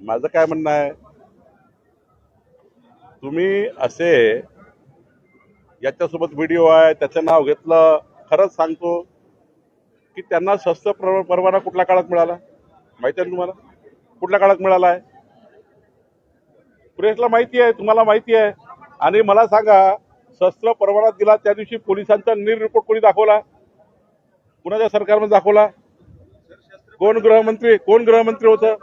माझं काय म्हणणं आहे? तुम्ही असे याच्यासोबत व्हिडिओ आहे त्याचं नाव घेतलं खरंच सांगतो की त्यांना स्वस्त परवाना कुठल्या काळात मिळाला? माहिती आहे तुम्हाला? कुठल्या काळात मिळाला आहे? प्रेसला माहिती आहे तुम्हाला माहिती आहे. आणि मला सांगा शस्त्र परवाना दिला त्या दिवशी पोलिसांचा निर रिपोर्ट कोणी दाखवला? कुणाच्या सरकारमध्ये दाखवला? कोण गृहमंत्री कोण गृहमंत्री होतं?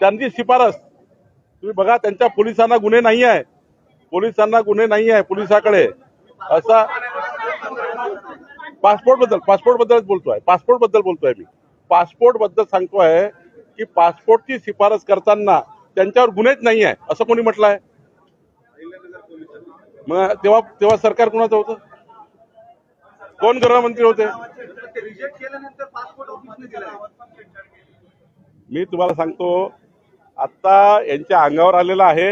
त्यांची शिफारस. तुम्ही बघा त्यांच्या पोलिसांना गुन्हे नाही आहे पोलिसांना गुन्हे नाही आहे पोलिसाकडे. असा पासपोर्टबद्दल पासपोर्ट बद्दलच बोलतोय. पासपोर्टबद्दल बोलतोय मी. पासपोर्टबद्दल सांगतोय की पासपोर्टची शिफारस करताना त्यांच्यावर गुन्हेच नाही आहे असं कोणी म्हटलं आहे मग तेव्हा तेव्हा सरकार कुणाचं होतं? कोण गृहमंत्री होते? मी तुम्हाला सांगतो आता यांच्या अंगावर आलेलं आहे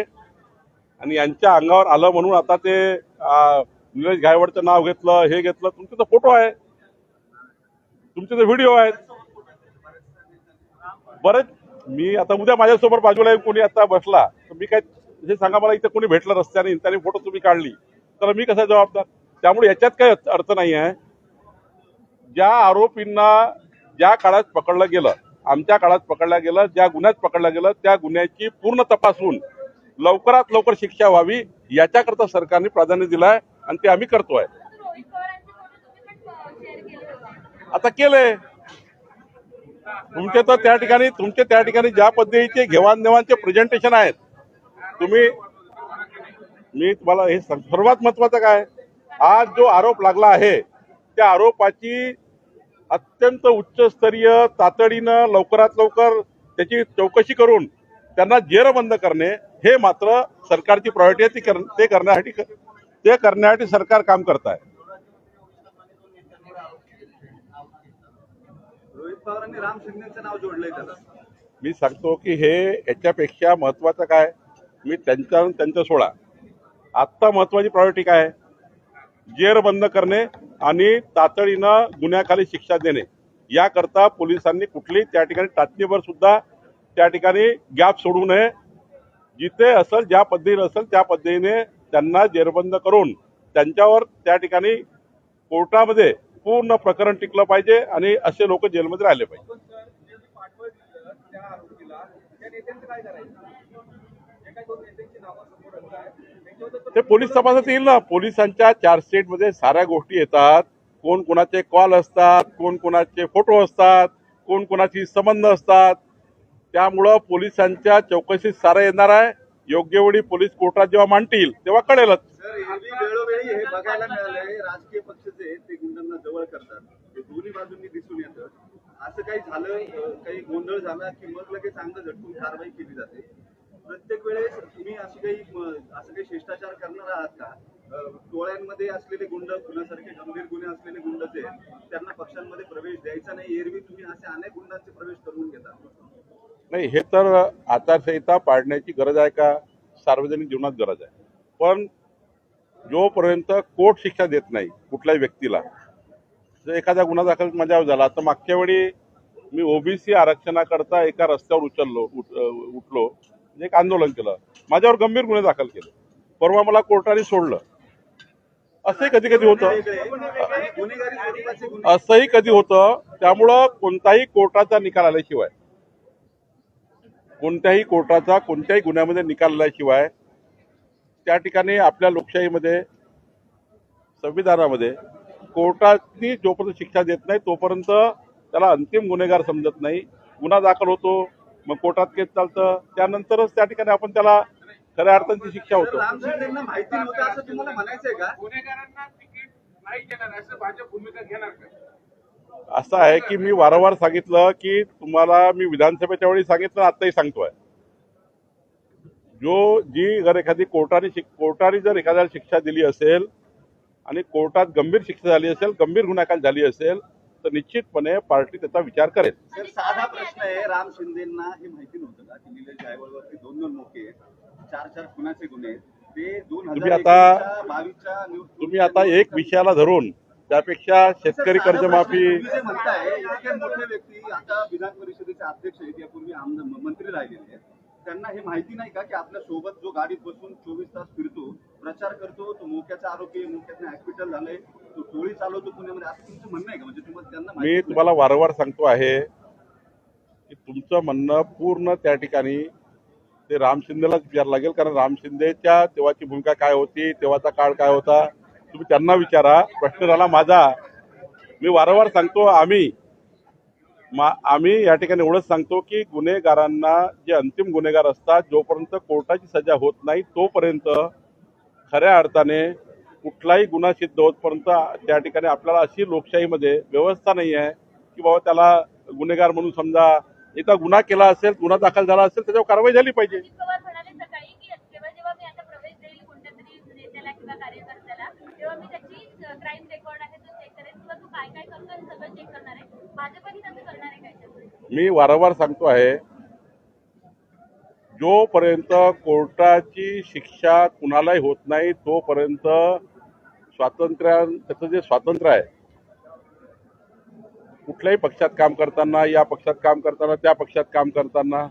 आणि यांच्या अंगावर आलं म्हणून आता ते निलेश गायवडचं नाव घेतलं हे घेतलं तुमचे तर फोटो आहे तुमचे तर व्हिडिओ आहेत. बरेच मी आता उद्या माझ्यासोबत बाजूला कोणी आता बसला तर मी काय हे सांगा मला इथं कोणी भेटलं रस्त्याने त्याने फोटो तुम्ही काढली तर मी कसा जबाबदार? त्यामुळे याच्यात काही अर्थ नाही आहे. ज्या आरोपींना ज्या काळात पकडलं गेलं आमच्या काळात पकडलं गेलं ज्या गुन्ह्यात पकडलं गेलं त्या गुन्ह्याची पूर्ण तपासून लवकरात लवकर शिक्षा व्हावी याच्याकरता सरकारने प्राधान्य दिलं आहे आणि ते आम्ही करतोय. आता केलंय. तुमचे तर त्या ठिकाणी तुमचे त्या ठिकाणी ज्या पद्धतीचे घेवाणदेवाणचे प्रेझेंटेशन आहेत तुम्ही मी तुम्हाला हे सर्वात महत्वाचं काय? आज जो आरोप लागला आहे त्या आरोपाची अत्यंत उच्चस्तरीय तातडीनं लवकरात लवकर त्याची चौकशी करून त्यांना जेरबंद करणे हे मात्र सरकारची प्रायोरिटी आहे ती कर- ते करण्यासाठी ते करण्यासाठी सरकार काम करत आहे रोहित पवारांनी राम शिंदेचं नाव जोडलंय त्याला. मी सांगतो की हे याच्यापेक्षा महत्वाचं काय? मी त्यांच्या त्यांचं सोडा. आत्ता महत्वाची प्रायोरिटी काय? आहे जेर बंद करणे आणि तातडीनं गुन्ह्याखाली शिक्षा देणे. याकरता पोलिसांनी कुठली त्या ठिकाणी टाचणीवर सुद्धा त्या ठिकाणी गॅप सोडू नये. जिथे असेल ज्या पद्धतीने असेल त्या पद्धतीने त्यांना जेरबंद करून त्यांच्यावर त्या ठिकाणी कोर्टामध्ये पूर्ण प्रकरण टिकलं पाहिजे आणि असे लोक जेलमध्ये राहिले पाहिजे. ते पोलीस तपासात येईल ना. पोलिसांच्या चार्जशीटमध्ये साऱ्या गोष्टी येतात. कोण कोणाचे कॉल असतात कोण कोणाचे फोटो असतात कोण कोणाची संबंध असतात. त्यामुळं पोलिसांच्या चौकशीत सारं येणार आहे. योग्य वेळी पोलीस कोर्टात जेव्हा मांडतील तेव्हा कळेलच. राजकीय पक्ष ते गुंडांना जवळ करतात. दोन्ही बाजूंनी दिसून येतं. असं काही झालं काही गोंधळ झाला की मग लगेच चांगलं झटकून कारवाई केली जाते. प्रत्येक वेळेस तुम्ही अशी काही असं काही शिष्टाचार करणार आहात का? टोळ्यांमध्ये असलेले गुंड खुनासारखे गंभीर गुन्हे असलेले गुंड जे त्यांना पक्षांमध्ये प्रवेश द्यायचा नाही एरवी तुम्ही असे अनेक गुंडांचे प्रवेश करून घेता. नाही हे तर आचारसंहिता पाडण्याची गरज आहे का? सार्वजनिक जीवनात गरज आहे. पण जोपर्यंत कोर्ट शिक्षा देत नाही कुठल्याही व्यक्तीला जर एखादा गुन्हा दाखल माझ्यावर झाला तर मागच्या वेळी मी ओबीसी आरक्षणाकरता एका रस्त्यावर उचललो उठ- उठलो. म्हणजे एक आंदोलन केलं. माझ्यावर गंभीर गुन्हे दाखल केले. परवा मला कोर्टाने सोडलं. असंही कधी कधी होतं. असंही कधी होतं. त्यामुळं कोणताही कोर्टाचा निकाल आल्याशिवाय कोणत्याही कोर्टाचा कोणत्याही गुन्ह्यामध्ये निकाल आल्याशिवाय त्या ठिकाणी आपल्या लोकशाहीमध्ये संविधानामध्ये कोर्टानी जोपर्यंत शिक्षा देत नाही तोपर्यंत त्याला अंतिम गुन्हेगार समजत नाही. गुन्हा दाखल होतो. मग कोर्टात केस चालतं. त्यानंतरच त्या ठिकाणी आपण त्याला खऱ्या अर्थाची शिक्षा होतो. असं तुम्हाला म्हणायचंय का? गुन्हेगारांना तिकीट नाही देणार असं भाजप भूमिका घेणार का? असं आहे की मी वारंवार सांगितलं की तुम्हाला मी विधानसभेच्या वेळी सांगितलं आत्ताही सांगतोय. जो जी जर एखादी कोर्टाने शिक- कोर्टाने जर एखाद्याला शिक्षा दिली असेल आणि कोर्टात गंभीर शिक्षा झाली असेल गंभीर गुन्हेगार झाली असेल तर निश्चितपणे पार्टी त्याचा विचार करेल. सर साधा प्रश्न आहे. राम शिंदेना हे माहिती नव्हतं का? की निलेश गायवळवरती दोन दोन मोके चार चार खुनाचे गुन्हे ते दोन तुम्ही आता- बावीसच्या तुम्ही आता एक विषयाला धरून त्यापेक्षा शेतकरी कर्जमाफी तुम्ही जे म्हणताय इतके मोठे व्यक्ती आता विधान परिषदेचे अध्यक्ष आहेत यापूर्वी आमदार मंत्री राहिलेले आहेत. त्यांना हे माहिती नाही का की आपल्यासोबत जो गाडीत बसून चोवीस तास फिरतो प्रचार करतो तो मोक्याचा आरोग्य मोक्याचं हॉस्पिटल झालंय तो टोळी चालवतो पुण्यामध्ये. असं तुमचं म्हणणं आहे का? म्हणजे तुम्हाला त्यांना मी. तुम्हाला वारंवार सांगतो आहे की तुमचं म्हणणं पूर्ण त्या ठिकाणी ते राम शिंदेलाच विचारावं लागेल. कारण राम शिंदेच्या तेव्हाची भूमिका काय होती तेव्हाचा काळ काय होता तुम्ही त्यांना विचारा. प्रश्न झाला माझा. मी वारंवार सांगतो आम्ही मा आम्ही या ठिकाणी एवढंच सांगतो की गुन्हेगारांना जे अंतिम गुन्हेगार असतात जोपर्यंत कोर्टाची सजा होत नाही तोपर्यंत खऱ्या अर्थाने कुठलाही गुन्हा सिद्ध होतपर्यंत त्या ठिकाणी आपल्याला अशी लोकशाहीमध्ये व्यवस्था नाही आहे की बाबा त्याला गुन्हेगार म्हणून समजा एकदा गुन्हा केला असेल गुन्हा दाखल झाला असेल त्याच्यावर कारवाई झाली पाहिजे. जेव्हा मी कार्यकर्त्याला तेव्हा मी त्याची क्राईम रेकॉर्ड आहे तो चेक करेन किंवा तू काय काय करतो सगळं चेक करणार. मी वारंवार सांगतो आहे जोपर्यंत कोर्टाची शिक्षा कुणालाही होत नाही तोपर्यंत स्वातंत्र्या त्याचं जे स्वातंत्र्य आहे कुठल्याही पक्षात काम करताना या पक्षात काम करताना त्या पक्षात काम करताना